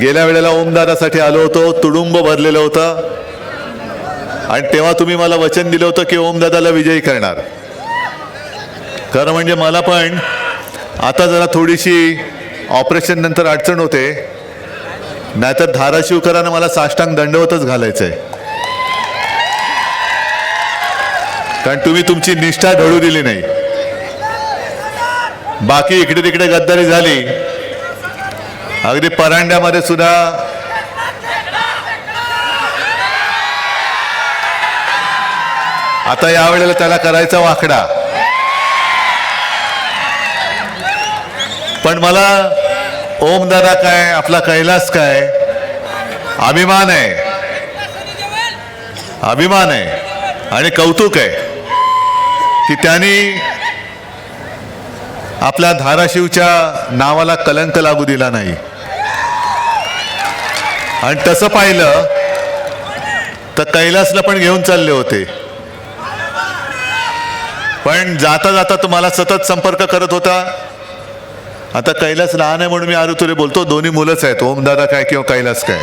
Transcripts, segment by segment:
गेल्या वेळेला ओमदादासाठी आलो होतो तुडुंब भरलेलं होतं. आणि तेव्हा तुम्ही मला वचन दिलं होतं की ओमदादाला विजयी करणार. खरं म्हणजे मला पण आता जरा थोडीशी ऑपरेशन नंतर अडचण होते. नाहीतर धाराशिवकरांना मला साष्टांग दंडवतच घालायचंय. कारण तुम्ही तुमची निष्ठा ढळू दिली नाही. बाकी इकडे तिकडे गद्दारी झाली. अगदी परांड्यामध्ये सुद्धा. आता यावेळेला त्याला करायचा वाकडा. पण मला ओमदादा काय आपला कैलास काय? अभिमान आहे. अभिमान आहे. आणि कौतुक आहे. की त्यांनी आपल्या धाराशिवच्या नावाला कलंक लागू दिला नाही. आणि तसं पाहिलं तर कैलासला पण घेऊन चालले होते. पण जाता जाता तुम्हाला सतत संपर्क करत होता. आता कैलास लहान आहे म्हणून मी आरुतुरे बोलतो दोन्ही मुलंच आहेत. ओमदादा काय किंवा कैलास काय.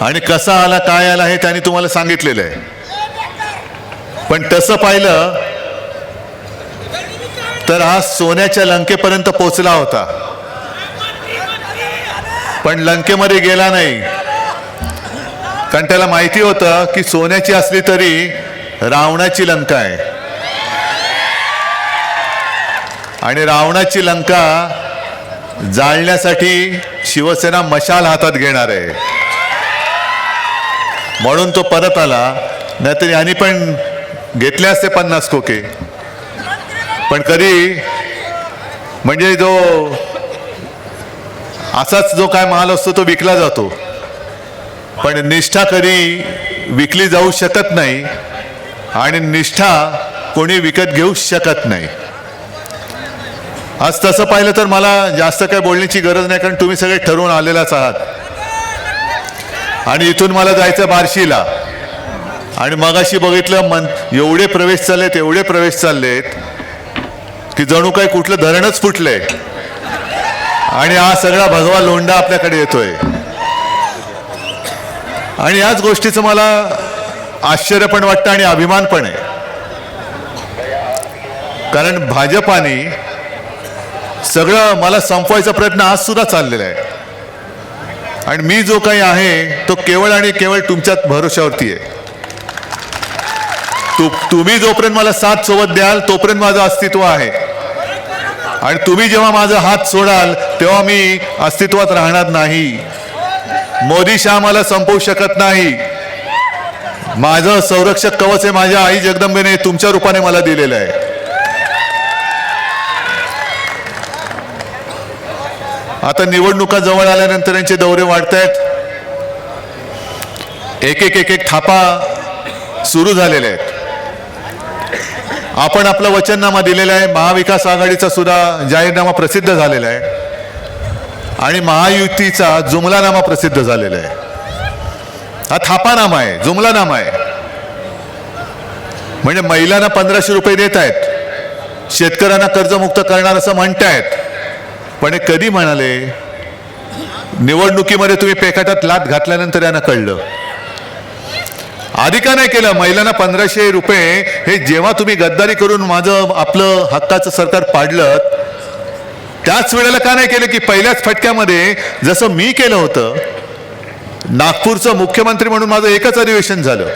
आणि कसा आला काय आला हे त्यांनी तुम्हाला सांगितलेलं आहे. पण तसं पाहिलं तर हा सोन्याच्या लंकेपर्यंत पोचला होता. पण लंकेमध्ये गेला नाही. कारण त्याला माहिती होतं की सोन्याची असली तरी रावणाची लंका आहे. आणि रावणाची लंका जाळण्यासाठी शिवसेना मशाल हातात घेणार आहे. म्हणून तो परत आला. नाहीतर यांनी पण घेतले असते पन्नास खोके पण कधी? म्हणजे जो असाच जो काय माल असतो तो विकला जातो. पण निष्ठा कधी विकली जाऊ शकत नाही आणि निष्ठा कोणी विकत घेऊ शकत नाही. आज तसं पाहिलं तर मला जास्त काय बोलण्याची गरज नाही कारण तुम्ही सगळे ठरवून आलेलाच आहात. आणि इथून मला जायचं बार्शीला. आणि मगाशी बघितलं मन एवढे प्रवेश चाललेत एवढे प्रवेश चाललेत की जणू काही कुठलं धरणच फुटलंय. आणि हा सगळा भगवा लोंडा आपल्याकडे येतोय. आणि याच गोष्टीचं मला आश्चर्य पण वाटतं आणि अभिमान पण आहे. कारण भाजपाने सगळं मला संपवायचा प्रयत्न आज सुद्धा चाललेला आहे. आणि मी जो काही आहे तो केवळ आणि केवळ तुमच्याच भरोशावरती आहे. तु तुम्ही जोपर्यंत मला साथ सोबत द्याल तोपर्यंत माझं अस्तित्व आहे. आणि तुम्ही जेव्हा माझा हात सोडाल तेव्हा मी अस्तित्वात राहणार नाही. मोदी शाह मला संपवू शकत नाही. माझं संरक्षक कवच हे माझ्या आई जगदंबेने तुमच्या रूपाने मला दिलेलं आहे. आता निवडणुका जवळ आल्यानंतर यांचे दौरे वाढत आहेत एक एक एक एक थापा सुरू झालेले आहेत. आपण आपला वचननामा दिलेला आहे. महाविकास आघाडीचा सुद्धा जाहीरनामा प्रसिद्ध झालेला आहे. आणि महायुतीचा जुमलानामा प्रसिद्ध झालेला आहे. हा थापानामा आहे जुमलानामा आहे. म्हणजे महिलांना पंधराशे रुपये देत आहेत. शेतकऱ्यांना कर्जमुक्त करणार असं म्हणतायत. पण हे कधी म्हणाले? निवडणुकीमध्ये तुम्ही पेकाटात लात घातल्यानंतर यांना कळलं. आधी का नाही केलं महिलांना पंधराशे रुपये. हे जेव्हा तुम्ही गद्दारी करून माझं आपलं हक्काचं सरकार पाडलं त्याच वेळेला का नाही केलं की पहिल्याच फटक्यामध्ये जसं मी केलं होतं नागपूरचं मुख्यमंत्री म्हणून माझं एकच अधिवेशन झालं.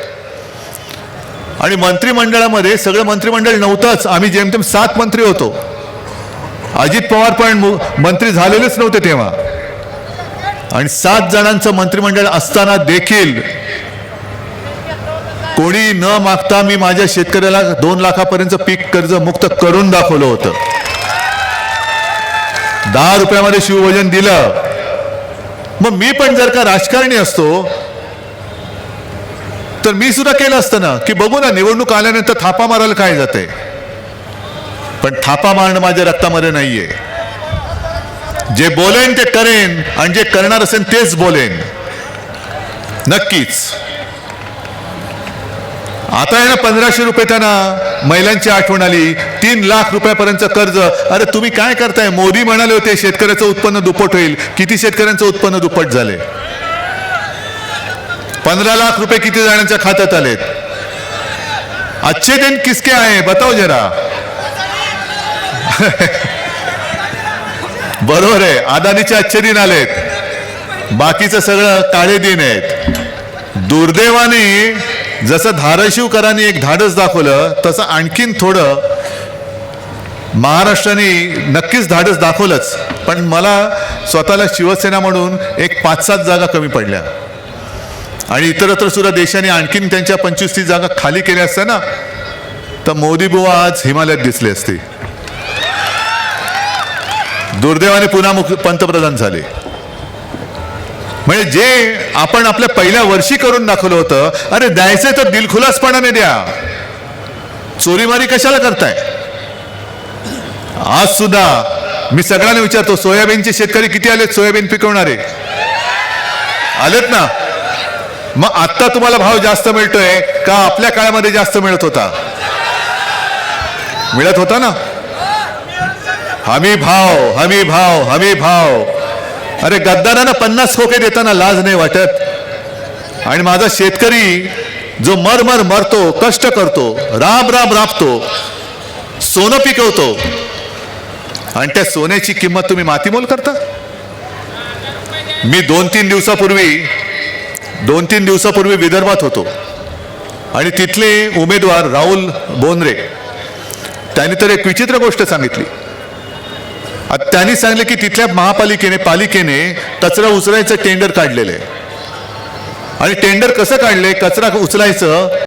आणि मंत्रिमंडळामध्ये सगळं मंत्रिमंडळ नव्हतंच आम्ही जेमतेम सात मंत्री होतो. अजित पवार पण मु- मंत्री झालेलेच नव्हते तेव्हा. आणि सात जणांचं मंत्रिमंडळ असताना देखील कोणी न मागता मी माझ्या शेतकऱ्याला दोन लाखापर्यंत पीक कर्ज मुक्त करून दाखवलं होतं. दहा रुपयामध्ये शिवभोजन दिलं. मग मी पण जर का राजकारणी असतो तर मी सुद्धा केलं असतं ना की बघू ना निवडणूक आल्यानंतर थापा मारायला काय जाते? पण थापा मारणं माझ्या रक्तामध्ये नाहीये. जे बोलेन ते करेन आणि जे करणार असेल तेच बोलेन. नक्कीच. आता आहे ना पंधराशे रुपये त्यांना. महिलांची आठवण आली. तीन लाख रुपयापर्यंत कर्ज. अरे तुम्ही काय करताय? मोदी म्हणाले होते शेतकऱ्याचं उत्पन्न दुप्पट होईल. किती शेतकऱ्यांचं उत्पन्न दुप्पट झाले? पंधरा लाख रुपये किती जणांच्या खात्यात आलेत? अच्छे दिन किसके आहे? बताओ जरा. बरोबर आहे. अदानीचे अच्छे दिन आलेत. बाकीचं सगळं काळे दिन आहेत. दुर्दैवाने जसं धाराशिवकरांनी एक धाडस दाखवलं तसं आणखीन थोडं महाराष्ट्राने नक्कीच धाडस दाखवलंच. पण मला स्वतःला शिवसेना म्हणून एक पाच सात जागा कमी पडल्या. आणि इतरत्र सुद्धा देशाने आणखीन त्यांच्या पंचवीस तीस जागा खाली केल्या असत्या ना तर मोदी बुवा आज हिमालयात दिसले असते. दुर्दैवाने पुन्हा मुख पंतप्रधान झाले. म्हणजे जे आपण आपल्या पहिल्या वर्षी करून दाखवलं होतं अरे द्यायचंय तर दिलखुलासपणाने द्या. चोरीमारी कशाला करताय? आज सुद्धा मी सगळ्यांना विचारतो सोयाबीनचे शेतकरी किती आलेत सोयाबीन पिकवणारे? आलेत ना? मग आत्ता तुम्हाला भाव जास्त मिळतोय का आपल्या काळामध्ये जास्त मिळत होता? मिळत होता ना? हमी भाव हमी भाव हमी भाव. अरे गद्दारांना पन्नास खोके देताना लाज नाही वाटत. आणि माझा शेतकरी जो मर मर मरतो कष्ट करतो राब राब राबतो सोनं पिकवतो आणि त्या सोन्याची किंमत तुम्ही मातीमोल करता? मी दोन तीन दिवसापूर्वी दोन तीन दिवसापूर्वी विदर्भात होतो. आणि तिथले उमेदवार राहुल बोंद्रे त्यांनी तर एक विचित्र गोष्ट सांगितली. त्यांनी सांगले की तिथल्या महापालिकेने पालिकेने कचरा उचलायचं टेंडर काढलेलं आहे. आणि टेंडर कसं काढले कचरा उचलायचं